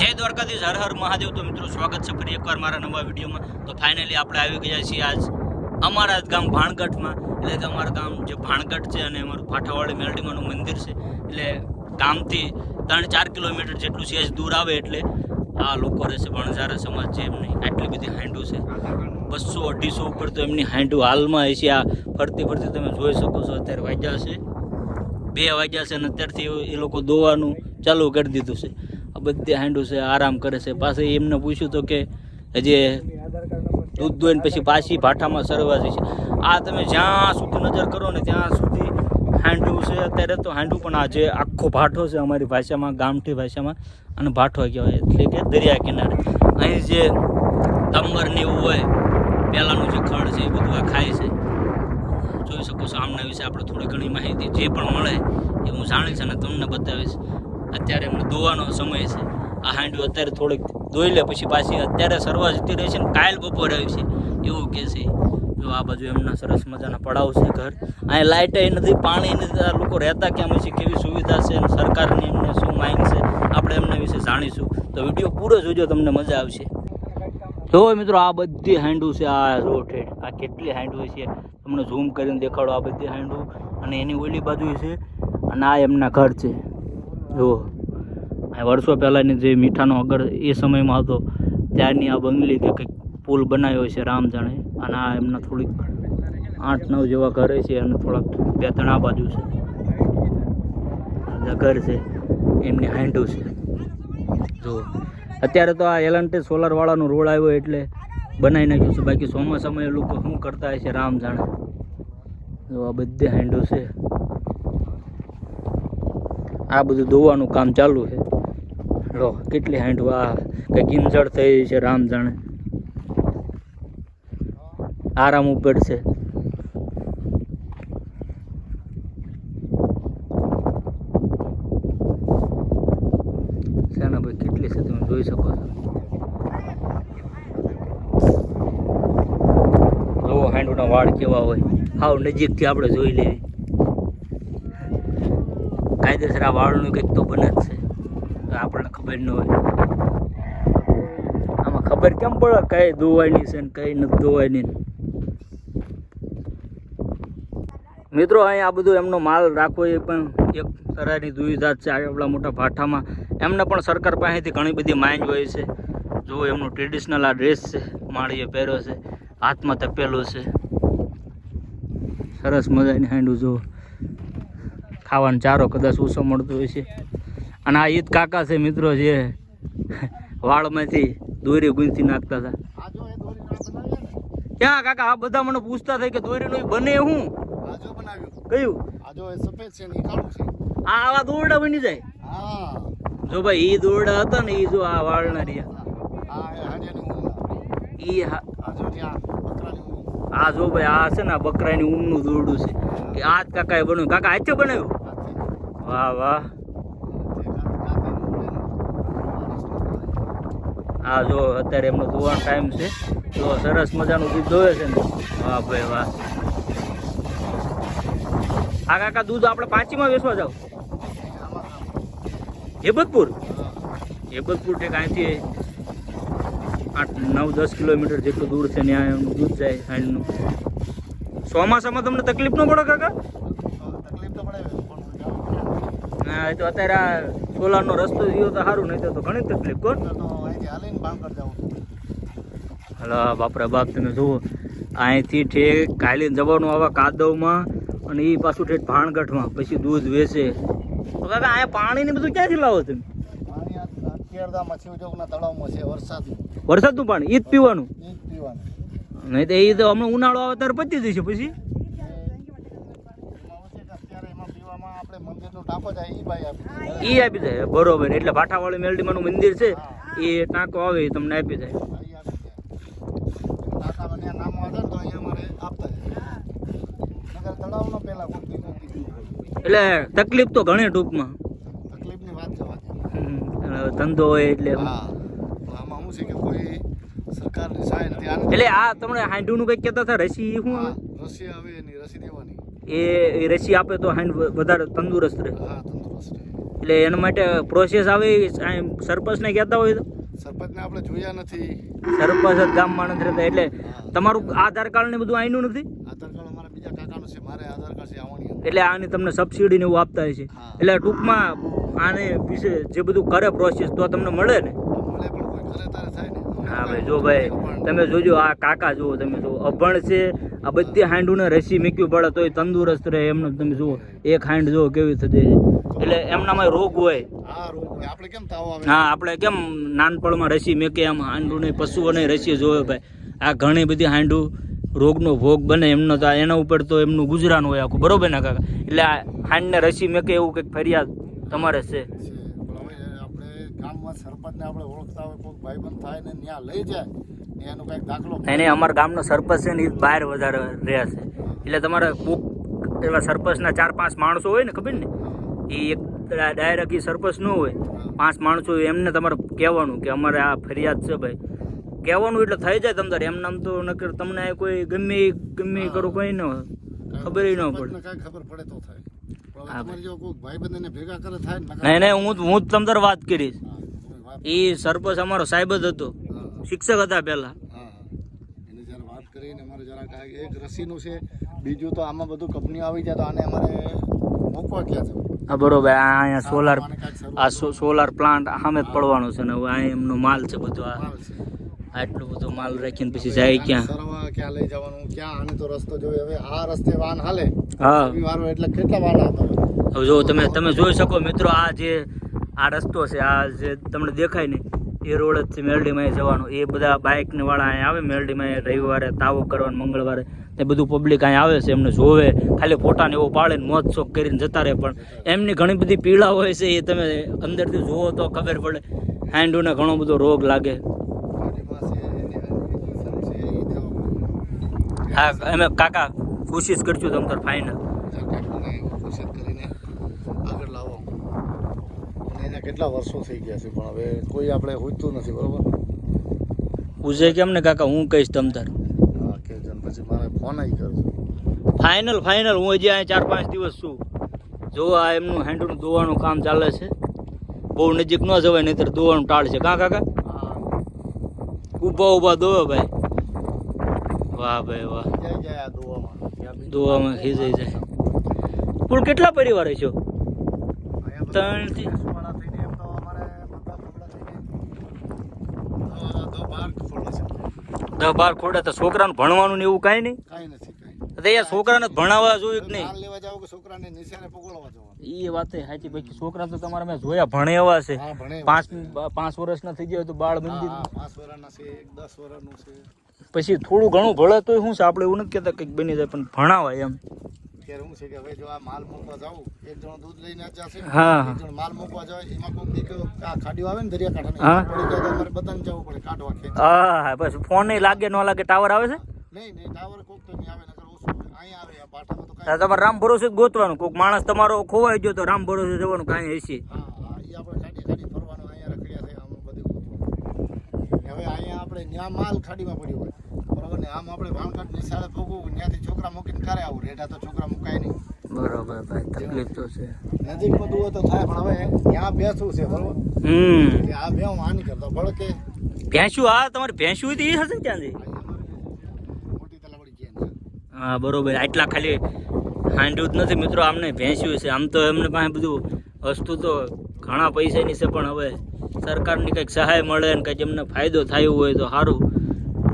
જય દ્વારકાધીશ, હર હર મહાદેવ. તો મિત્રો, સ્વાગત છે ફરી એકવાર મારા નવા વિડીયોમાં. તો ફાઇનલી આપણે આવી ગયા છીએ આજ અમારા ગામ ભાણગઢમાં. એટલે કે અમારું ગામ જે ભાણગઢ છે અને અમારું ફાટાવાળી મેલડીમાનું મંદિર છે. એટલે ગામથી ત્રણ ચાર કિલોમીટર જેટલું છે દૂર આવે એટલે આ લોકો રહેશે વણઝારા સમાજ છે, એમની આટલી બધી હાંડું છે. બસો અઢીસો ઉપર તો એમની હાંડું હાલમાં છે. આ ફરતી ફરતી તમે જોઈ શકો છો, અત્યારે વાગ્યા છે. બે વાગ્યા છે અને અત્યારથી એ લોકો દોવાનું ચાલુ કરી દીધું છે. આ બધી હાંડું છે, આરામ કરે છે. પાછું એમને પૂછ્યું તો કે હજી દૂધ દોઈને પછી પાછી ભાઠામાં સરવા જશે આ તમે જ્યાં સુધી નજર કરો ને ત્યાં સુધી હાંડું છે. અત્યારે તો હાંડું પણ આ જે આખો ભાઠો છે અમારી ભાષામાં, ગામઠી ભાષામાં, અને ભાઠો કહેવાય એટલે કે દરિયા કિનારે. અહીં જે તંબર ને એવું હોય પહેલાંનું જે ખડ છે એ બધું આ ખાય છે. જોઈ શકો છો આમના વિશે આપણે થોડી ઘણી માહિતી. જે પણ મળે એ હું જાણીશ અને તમને બતાવીશ. અત્યારે એમને દોવાનો સમય છે. આ હાંડું અત્યારે થોડીક દોઈ લે પછી પાછી અત્યારે સરવા જતી રહે છે ને કાયલ બપોર આવી છે. એવું કહે છે. જો આ બાજુ એમના સરસ મજાના પડાવ છે ઘર. અહીંયા લાઇટ નથી પાણી નથી આ લોકો રહેતા ક્યાં છે, કેવી સુવિધા છે સરકારની એમને શું માંગ છે, આપણે એમના વિશે જાણીશું. તો વીડિયો પૂરો જોજો, તમને મજા આવશે. જો મિત્રો, આ બધી હાંડું છે, આ રોડ આ કેટલી હાંડું છે. તમને ઝૂમ કરીને દેખાડો આ બધી હાંડું. અને એની ઓલી બાજુ છે, અને આ એમના ઘર છે. જુઓ વર્ષો પહેલાંની જે મીઠાનો અગર એ સમયમાં હતો, ત્યારની આ બંગલી કે કંઈક પુલ બનાવ્યો છે રામ જાણે, અને આ એમના થોડીક આઠ નવ જેવા ઘરે છે અને થોડાક બે ત્રણ આ બાજુ છે. ઘર છે, એમની હાંડું છે. જુઓ અત્યારે તો આ એલન્ટે સોલારવાળાનો રોડ આવ્યો એટલે બનાવી નાખ્યું છે. બાકી ચોમાસામાં એ લોકો શું કરતા હશે રામ જાણે. જો, આ બધી હાંડો છે. આ બધું ધોવાનું કામ ચાલુ છે. લો કેટલી હાંડું આ કંઈક ઇન્જળ થઈ છે રામ જાણે. આરામ ઉપર છે. ભાઈ કેટલી છે તમે જોઈ શકો છો? જુઓ હાંડુના વાળ કેવા હોય. હાવ નજીકથી આપણે જોઈ લેવી. કાયદેસર આ વાળનું કંઈક તો બને જ છે. આપણને ખબર ન હોય. આમાં ખબર કેમ પડે? કઈ ધોવાની છે ને કઈ નથી ધોવાની મિત્રો અહીંયા આ બધું એમનો માલ રાખવો એ પણ એક સરાયની દુવિધા છે આપણા મોટા ભાઠામાં. એમને પણ સરકાર પાસેથી ઘણી બધી માંગ હોય છે. જો એમનું ટ્રેડિશનલ આ ડ્રેસ છે, માળીએ પહેર્યો છે, હાથમાં તપેલું છે. સરસ મજાની હાંડું, જો. ખાવાનો ચારો કદાચ ઓછો મળતો હોય છે. અને આ ઈદ કાકા છે મિત્રો જે વાળમાંથી દોરી ગુંથી નાખતા હતા. ક્યાં કાકા આ બધા મને પૂછતા થાય કે દોરીનું બને હું? આજો બનાવ્યું. કયું? આજો આ આવા દોરડા બની જાય. હા. જો ભાઈ ઈ દોરડા હતા ને ઈ જો આ વાળના રહ્યા ઈ હા. આજો જો ભાઈ આ છે ને બકરાની ઊંઘનું દોરડું છે. કે આ જ કાકાએ બન્યું કાકા હાથે બનાવ્યું? વાહ વાહ. આ જો અત્યારે એમનો ધોવાનો ટાઈમ છે. તો સરસ મજાનું દૂધ દોવે છે ને. વાહ ભાઈ, વાહ. આ કાકા દૂધ આપણે પાંચીમાં વેચવા જાવ? હેબતપુર હેબતપુર ટેક અહીંથી આઠ, નવ, દસ કિલોમીટર જેટલું દૂર છે ત્યાં એમનું દૂધ જાય, સાંજનું. ચોમાસામાં તમને તકલીફ ન પડે કાકા તકલીફ તો પડે પણ હા તો અત્યારે આ સોલારનો રસ્તો થયો તો સારું નહીં તો ઘણી તકલીફ કોણ? હલો બાપરે બાપ તમે જુઓ. અહીંથી ઠેક કાલીને જવાનું આવા કાદવમાં અને એ પાછું ઠેઠ ભાણગઢમાં. પછી દૂધ વેચે. તો કાકા અહીંયા પાણી ને બધું ક્યાંથી લાવો તમે? છે વરસાદનું. પાણી ઈ જ પીવાનું? નહીં તો એ તો હમણાં ઉનાળો આવે ત્યારે પતી જશે પછી એમાં ઓછી કે અત્યારે એમાં પીવામાં આપણે મંદિરનો ટાંકો જાય ઈ આપી જાય બરોબર. એટલે ભાઠાવાળી મેલડીમાનું મંદિર છે એ ટાંકો આવે એ તમને આપી જાય. એટલે તકલીફ તો ઘણી ટૂંકમાં. ધંધો હોય એટલે હા તો આમાં શું છે કે કોઈ સરકારની નથી. એટલે આ તમને હાંડુનું કંઈક કહેતા હતા રસી શું રસી આવે એની રસી દેવાની. એ રસી આપે તો હાંડ વધારે તંદુરસ્ત રહે. હા તંદુરસ્ત રહે. એટલે એના માટે પ્રોસેસ આવે સરપંચને કહેતા હોય તો? સરપંચને આપણે જોયા નથી. સરપંચ જ ગામમાં નથી રહેતા એટલે તમારું આધાર કાર્ડ ને બધું આઈનું નથી? આધાર કાર્ડ અમારા બીજા કાકાનું છે મારે આધાર કાર્ડ છે આવવાની એટલે આની તમને સબસિડી ને એવું આપતા હોય છે. એટલે ટૂંકમાં આને વિશે જે બધું કરે પ્રોસેસ તો તમને મળે ને? મળે પણ કોઈ કરે તારે થાય હા ભાઈ જો ભાઈ તમે જોજો આ કાકા જુઓ તમે જુઓ. અભણ છે આ બધી હાંડુને રસી મૂક્યું પડે તોય તંદુરસ્ત રહે એમને તમે જુઓ. એક હાંડ જુઓ કેવી થતી એટલે એમનામાં રોગ હોય. હા આપણે કેમ નાનપણમાં રસી મેકે આમ હાંડુને પશુઓને રસી જોવે ભાઈ. આ ઘણી બધી હાંડુ રોગનો ભોગ બને એમનો તો એના ઉપર તો એમનું ગુજરાન હોય આખું. બરોબર ને કાકા? એટલે આ હાંડને રસી મેકે એવું કંઈક ફરિયાદ તમારે છે છે પણ હવે આપણે ગામમાં સરપંચને આપણે ઓળખતા હોય કોઈ ભાઈબંધ થાય ને ત્યાં લઈ જાય એનો કંઈક દાખલો નહીં નહીં અમારા ગામનો સરપંચ છે ને એ બહાર વધારે રહે છે. એટલે તમારે કોક એવા સરપંચના ચાર પાંચ માણસો હોય ને ખબર ને? એ એક ડાયરેક્ટ એ સરપંચ ન હોય. પાંચ માણસો એમને તમારે કહેવાનું કે અમારે આ ફરિયાદ છે ભાઈ. કહેવાનું એટલે થઈ જાય તમ તારે એમ નામ તો નકર તમને આ કોઈ ગમે ગમે કરો કોઈ ન હોય. ખબર ન પડે. ખબર પડે તો થાય. એને નહીં નહીં હું હું જ તમ તારે વાત કરીશ. એ સરપંચ અમારો સાહેબ જ હતો. શિક્ષક હતા પહેલા. વાત કરીને અમારે જરાક એક રસીનું છે બીજું તો આમાં બધું કંપનીઓ આવી જાય તો આને અમારે મૂકવા ક્યાં છે હા બરોબર. આ અહીંયા સોલાર આ સોલાર પ્લાન્ટ સામે જ પડવાનો છે ને હવે આ એમનો માલ છે બધો આ. આટલો બધો માલ રાખીને પછી જાય ક્યાં? સરવા ક્યાં લઈ જવાનું ક્યાં આને તો રસ્તો જોઈએ. હવે આ રસ્તે વાહન હાલે. હા. એટલે કેટલા વાહન હવે જો તમે તમે જોઈ શકો મિત્રો આ જે આ રસ્તો છે, આ જે તમને દેખાય ને, એ રોડ છે મેરડીમાં જવાનું. એ બધા બાઇક ને વાળા અહીંયા આવે મેરડીમાં રવિવારે તાવો કરવાનું, મંગળવારે. એ બધું પબ્લિક અહીંયા આવે છે, એમને જોવે. ખાલી ફોટાને એવો પાડે મોજ શોખ કરીને જતા રહે. પણ એમની ઘણી બધી પીડા હોય છે, એ તમે અંદરથી જુઓ તો ખબર પડે. હાંડુને ઘણો બધો રોગ લાગે. હા અમે કાકા, કોશિશ કરશું તમ તાર ફાઇનલ કાકાને કોશિશ કરીને આગળ લાવો અને એના કેટલા વર્ષો થઈ ગયા છે પણ હવે કોઈ આપણે હોતું નથી બરોબર? પૂછે કેમ ને કાકા? હું કહીશ તમ તાર. હા કે જન પછી મારે ફોન આવી કરજો ફાઇનલ ફાઇનલ હું હજી અહીંયા ચાર પાંચ દિવસ છું. જો આ એમનું હેન્ડનું ધોવાનું કામ ચાલે છે. બહુ નજીક ન જવાય નહીતર ધોવાનું ટાળ છે. કાં કાકા? હા. ઊભા ઊભા ધોવે ભાઈ. વાહ ભાઈ વાહ. જાય જાય આ દોવામાં ધોવામાં ખીજાઈ જાય. કુલ કેટલા પરિવાર છો? ત્રણથી વાળા થઈને એમ તો અમારે બધા ખોડા થઈને દો- દો બાર ખોડા છે દસ બાર ખોડા તો છોકરાને ભણવાનું ને એવું કાંઈ નહીં? કાંઈ નથી કાંઈ તો છોકરાને ભણાવવા જોઈએ કે નહીં? લેવા જાવ કે છોકરાને નિશાને પકડવા જવાનું એ વાત સાચી પછી છોકરા તો તમારે મેં જોયા ભણે એવા છે. પાંચ પાંચ વર્ષના થઈ જાય તો બાળ મંદિર પાંચ વર્ષના છે એક દસ વર્ષનું છે. પછી થોડું ઘણું ભળે તોય શું છે? આપણે એવું નથી કહેતા કંઈક બની જાય પણ ભણાવાય એમ. ત્યારે શું છે કે હવે જો આ માલ મૂકવા જાવ એક જણો દૂધ લઈને જ જશે એક જણ માલ મૂકવા જાય એમાં કોઈક દીક ખાડીઓ આવે ને દરિયા. કાંઠાની પડી જાય અમારે બધાને જવું પડે કાઢવા હા બસ ફોન નહીં લાગે ન લાગે ટાવર આવે છે? નહીં નહીં ટાવર કોક તો નહીં આવે નકર ઓછું આવે. અહીંયા આવે આ પાટામાં તો કાંઈ તમારે રામ ભરોસે ગોતવાનું. કોઈક માણસ તમારો ખોવાઈ ગયો તો રામ ભરોસે જવાનું કાંઈ હશે. હા એ આપણે ખાડી ફરવાનું અહીંયા રખડ્યા છે આમાં બધું હવે અહીંયા આપણે ન્યા માલ ખાડીમાં પડ્યો હોય. બરોબર ને આમ આપણે ભાણકાટ શાળા ભોગવું ત્યાંથી છોકરા મૂકીને કરે આવું. રેઢા તો છોકરા મુકાય નહીં. બરોબર ભાઈ તકલીફ તો છે. નજીકમાં દુવો તો થાય પણ હવે ત્યાં બેસવું છે બરોબર? હમ. આ બે હું આની કરતો ભડકે. ભેંસું આ તમારે ભેંસું હતી એ હશે ત્યાંથી? મોટી તલાવડી હા બરોબર. આટલા ખાલી હાંડ્યું જ નથી મિત્રો આમને ભેંસ્યું છે. આમ તો એમને પાસે બધું વસ્તુ તો ઘણા પૈસાની છે પણ હવે સરકારની કંઈક સહાય મળે ને કંઈક એમને ફાયદો થયો હોય તો સારું.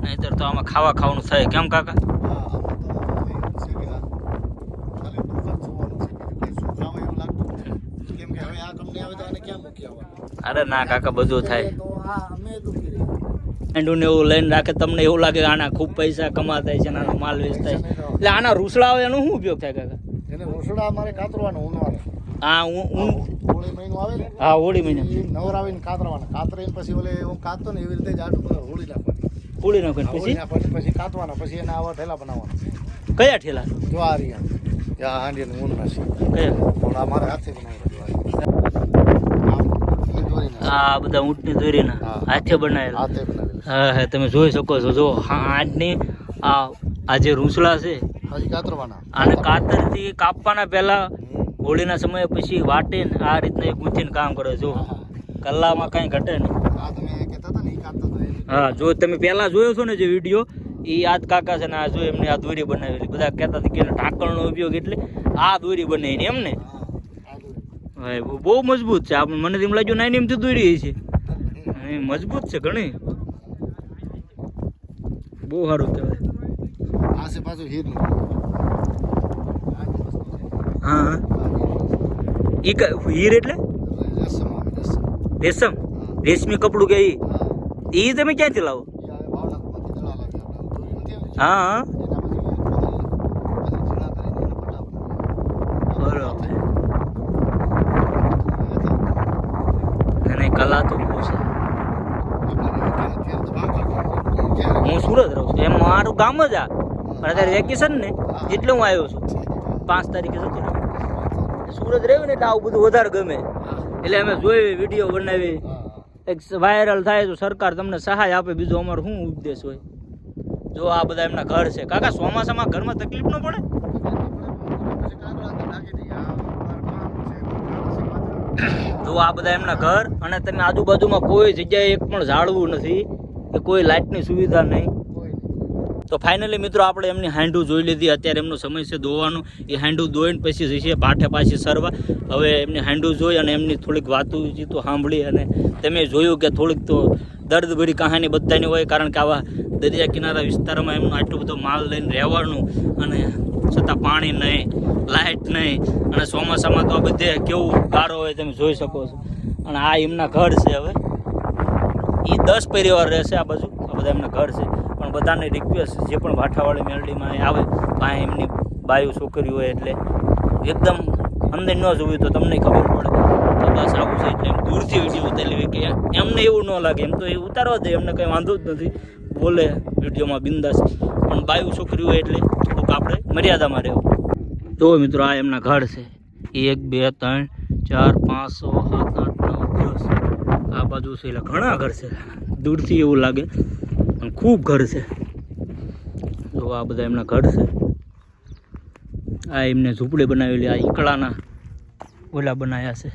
નહીંતર તો આમાં ખાવા ખાવાનું થાય. કેમ કાકા? અરે ના કાકા બધું થાય. હાંડુને એવું લઈને રાખે તમને એવું લાગે આના ખૂબ પૈસા કમાતા છે આનો માલ વેચતા છે. એટલે આના રૂસડા એનો શું ઉપયોગ થાય કાકા? એને રૂસડા અમારે કાતરવાનું ઉનવારે હા હું હોળી મહિનો આવે ને હા હોળી મહિના. નવરાવીને કાતરવાના. કાતરીને પછી ઓલે હું કાતતો ને એવી રીતે જ આટલું હોળી નાખવાની. હોળી નાખો હોળી પછી? પછી કાતવાના પછી એના આવા ઠેલા બનાવવાના. કયા ઠેલા? જો આ રહ્યા. ત્યાં હાંડીને ઊન નાખી કયા? પણ અમારે હાથે બનાવ્યા આ બધા ઊંટની દોરીના. હાથે બનાવેલા. હાથે બનાવેલા હા હા તમે જોઈ શકો છો જો હા આજની આ આ જે રૂંસલા છે કાતરવાના. આને કાતરથી કાપવાના પહેલા હોળીના સમયે પછી વાટીને આ રીતના એક ગૂંથીને કામ કરે જો. હા, કલામાં કાંઈ ઘટે નહીં. હા જો તમે પહેલા જોયો છો ને જે વીડિયો એ આજ કાકા છે ને આ જો એમને આ દોરી બનાવેલી. બધા કહેતા હતા કે ઢાંકણનો ઉપયોગ એટલે આ દોરી બનાવીને એમ ને? બહુ મજબૂત છે. આપણે મને એમ લાગ્યું નાની એમથી દોરી છે એ મજબૂત છે ઘણી. બહુ સારું કહેવાય. આ છે પાછું હીરનું. હા ઈ હીર એટલે? રેશમ. રેશમી કપડું કે ઈ? ઈ તમે ક્યાંથી લાવો? હા. બરોબર. અને કલા તો બહુ છે. હું સુરત રહું છું એમ મારું ગામ જ આ. પણ અત્યારે વેકેશન ને એટલે હું આવ્યો છું. પાંચ તારીખે જતો સુરત રહ્યું ને એટલે આવું બધું વધારે ગમે. એટલે અમે જોઈ વીડિયો બનાવી. એક વાયરલ થાય તો સરકાર તમને સહાય આપે. બીજો અમારો શું ઉપદેશ હોય? જો આ બધા એમના ઘર છે. કાકા, ચોમાસામાં ઘરમાં તકલીફ ન પડે? જો આ બધા એમના ઘર અને તમે આજુબાજુમાં કોઈ જગ્યાએ એક પણ ઝાડવું નથી, કે કોઈ લાઇટની સુવિધા નહીં. તો ફાઇનલી મિત્રો આપણે એમની હાંડું જોઈ લીધી. અત્યારે એમનો સમય છે દોવાનું એ હાંડું ધોઈને પછી જશે ભાઠે પાછી સરવા. હવે એમની હાંડું જોઈ અને એમની થોડીક વાતો તો સાંભળી અને તમે જોયું કે થોડીક તો દર્દભરી કહાની બધાની હોય, કારણ કે આવા દરિયા કિનારા વિસ્તારમાં એમનો આટલો બધો માલ લઈને રહેવાનું અને છતાં પાણી નહીં લાઇટ નહીં અને ચોમાસામાં તો આ બધે કેવું ગારો હોય તમે જોઈ શકો છો. અને આ એમના ઘર છે હવે. એ દસ પરિવાર રહેશે આ બાજુ. આ બધા એમના ઘર છે. બધાને રિક્વેસ્ટ જે પણ ભાઠાવાળી મેલડીમાં આવે પાસે એમની બાયું છોકરી હોય એટલે એકદમ અંદર ન જોયું તો તમને ખબર પડે. તો બસ આવું છે એટલે એમ દૂરથી વીડિયો ઉતારી કે એમને એવું ન લાગે. એમ તો એ ઉતારવા દે, એમને કંઈ વાંધો જ નથી. બોલે વિડીયોમાં બિંદાસ. પણ બાયું છોકરી હોય એટલે થોડુંક આપણે મર્યાદામાં રહેવું. તો મિત્રો, આ એમના ઘર છે. એક, બે, ત્રણ, ચાર, પાંચ, છ, સાત, આઠ, નવ, દસ. આ બાજુ છે એટલે ઘણા ઘર છે. દૂરથી એવું લાગે. પણ ખૂબ ઘર છે. જો આ બધા એમના ઘર છે. આ એમને ઝૂંપડી બનાવેલી, આ ઈકળાના ઓલા બનાવ્યા છે.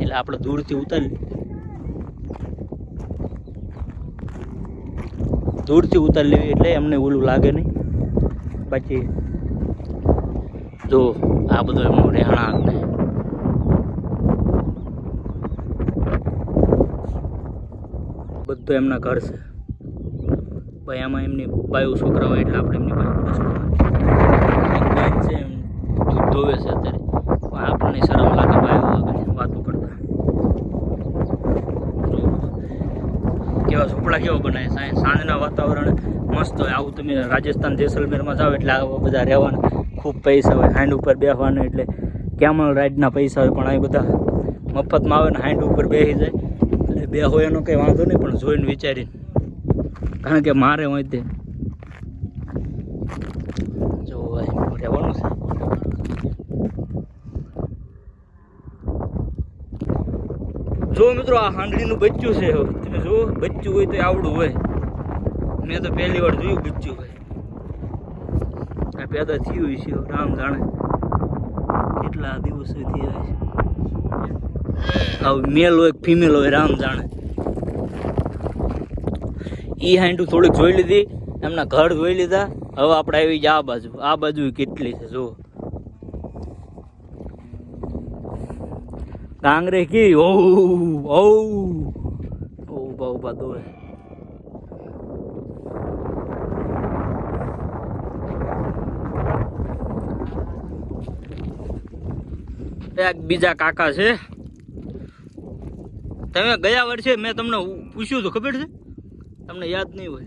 એટલે આપણે દૂરથી ઉતારી દૂરથી ઉતારી લેવી એટલે એમને ઓલું લાગે નહીં. બાકી જો આ બધું એમનું રહેણાંક ને બધું એમના ઘર છે. ભાઈ, આમાં એમની બાયું છોકરા હોય એટલે આપણે એમની બાયું એક છે એમ દૂધ ધોવે છે અત્યારે. પણ આપણને શરમ લાગે બાયો વાતો કરતા કેવા ઝૂંપડા કેવા બનાવે સાંજ સાંજના વાતાવરણ મસ્ત હોય. આવું તમે રાજસ્થાન જેસલમેરમાં જાઓ એટલે આવા બધા રહેવાના. ખૂબ પૈસા હોય. હાંડ ઉપર બેસવાના એટલે કેમલ રાઈડના પૈસા હોય પણ અહીં બધા મફતમાં આવે ને હાંડ ઉપર બેસી જાય. બે હોય એનો કંઈ વાંધો નહીં, પણ જોઈને વિચારીને. કારણ કે મારે હોય તે. રહેવાનું છે. જો મિત્રો, આ હાંડળીનું બચ્ચું છે તમે જુઓ બચ્ચું હોય તો આવડું હોય. મેં તો પહેલી વાર જોયું બચ્ચું હોય. આ પેદા થયું છે રામ જાણે. કેટલા દિવસોથી આવે છે હવે મેલ હોય ફિમેલ હોય, રામ જાણે. એ હાંડું થોડીક જોઈ લીધી, એમના ઘર જોઈ લીધા, હવે આપણે આવી જ આ બાજુ. આ બાજુ કેટલી છે જો કાંગરે કી ઓ ઓ ઊભા ઊભા દોડે એક બીજા કાકા છે. તમે ગયા વર્ષે મેં તમને પૂછ્યું હતું, ખબર છે? તમને યાદ નહીં હોય.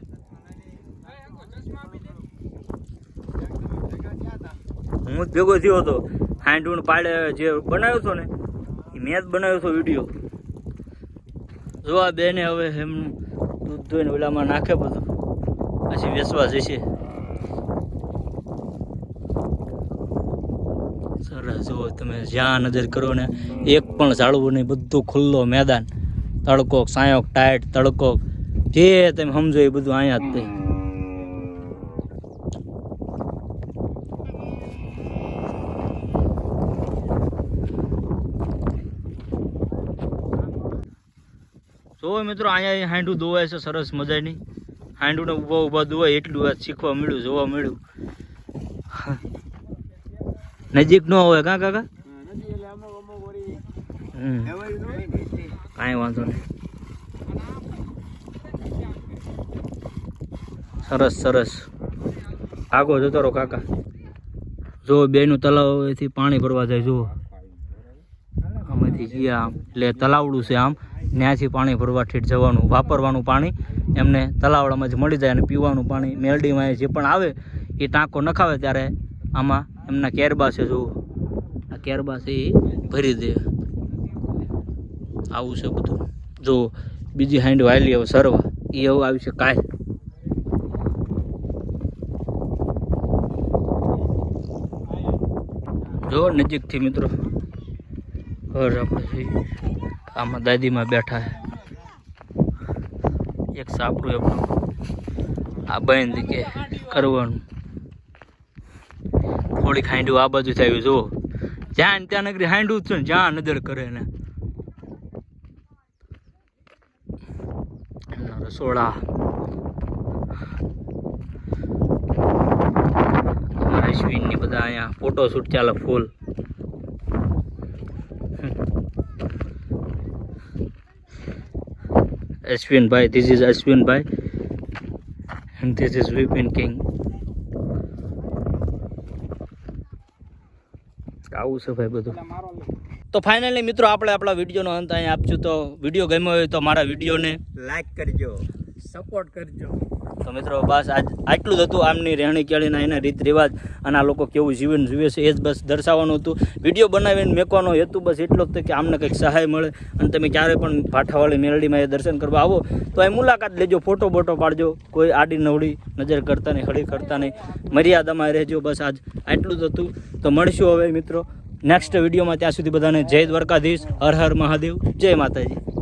હું જ ભેગો થયો હતો. હાંડુણ પાડે જે બનાવ્યો હતો ને એ મેં જ બનાવ્યો હતો વીડિયો. જો આ બેને હવે એમનું દૂધ ધોઈને ઓલામાં નાખે બધું. પછી વેચવા જશે. સરસ, જુઓ તમે જ્યાં નજર કરો ને, એક પણ ઝાડવું નહીં, બધું ખુલ્લો મેદાન. તડકો સાયોક ટાઈટ તડકો જે તમે સમજો એ બધું અહીંયા જ થઈ જોવો મિત્રો અહીંયા હાંડું દોવાય છે સરસ મજાની. હાંડુને ઊભા ઊભા દોવાય એટલું આ શીખવા મળ્યું જોવા મળ્યું. નજીક ન હોય કાં કાકા? હમ. કાંઈ વાંધો નહીં. સરસ સરસ. આગો જતો રહો, કાકા. જો બેનું તલાવથી પાણી ભરવા જાય, જુઓ. આમાંથી ગયા આમ. એટલે તલાવડું છે આમ. ત્યાંથી પાણી ભરવા ઠેઠ જવાનું, વાપરવાનું પાણી. એમને તલાવડામાં જ મળી જાય અને પીવાનું પાણી. મેલડીમાં જે પણ આવે, એ ટાંકો નખાવે ત્યારે આમાં એમના કેરબા છે, જુઓ. આ કેરબા છે એ ભરી દે. આવું છે બધું. જો બીજી હાઈન્ડ વાયલી હવે સરવા. એ હવે આવી છે કાય જો નજીકથી મિત્રો, ઘર આપણે આમાં દાદીમાં બેઠા એક સાપડું એમનું. આ બંધ કે કરવાનું. થોડીક હાંડું આ બાજુ થયું, જો. જ્યાં ત્યાં નગરી હાંડું જ છે જ્યાં નજર કરે ને. રસોડા અશ્વિનની બધા અહીંયા ફોટો શૂટ ચાલે ફૂલ Ashwinbhai this is Ashwinbhai. And is is Vipin king આવું છે ભાઈ બધું. તો ફાઇનલી મિત્રો આપણે આપણા વિડીયોનો અંત અહીં આપશું. તો વીડિયો ગમ્યો હોય તો મારા વિડીયોને લાઈક કરજો. સપોર્ટ કરજો. તો મિત્રો બસ આજ આટલું જ હતું આમની રહેણી કેળીના એના રીત રિવાજ અને આ લોકો કેવું જીવન જીવે છે એ જ બસ દર્શાવવાનું હતું. વીડિયો બનાવીને મેકવાનો હેતુ બસ એટલો જ કે આમને કંઈક સહાય મળે અને તમે ક્યારે પણ ભાઠાવાળી મેલડીમાં એ દર્શન કરવા આવો. તો એ મુલાકાત લેજો ફોટો બોટો પાડજો કોઈ આડી નવડી નજર કરતા નહીં હળી કરતા નહીં. મર્યાદામાં રહેજો બસ આજ આટલું જ હતું. તો મળશું હવે મિત્રો. નેક્સ્ટ વિડીયોમાં ત્યાં સુધી બધાને જય દ્વારકાધીશ. હર હર મહાદેવ. જય માતાજી.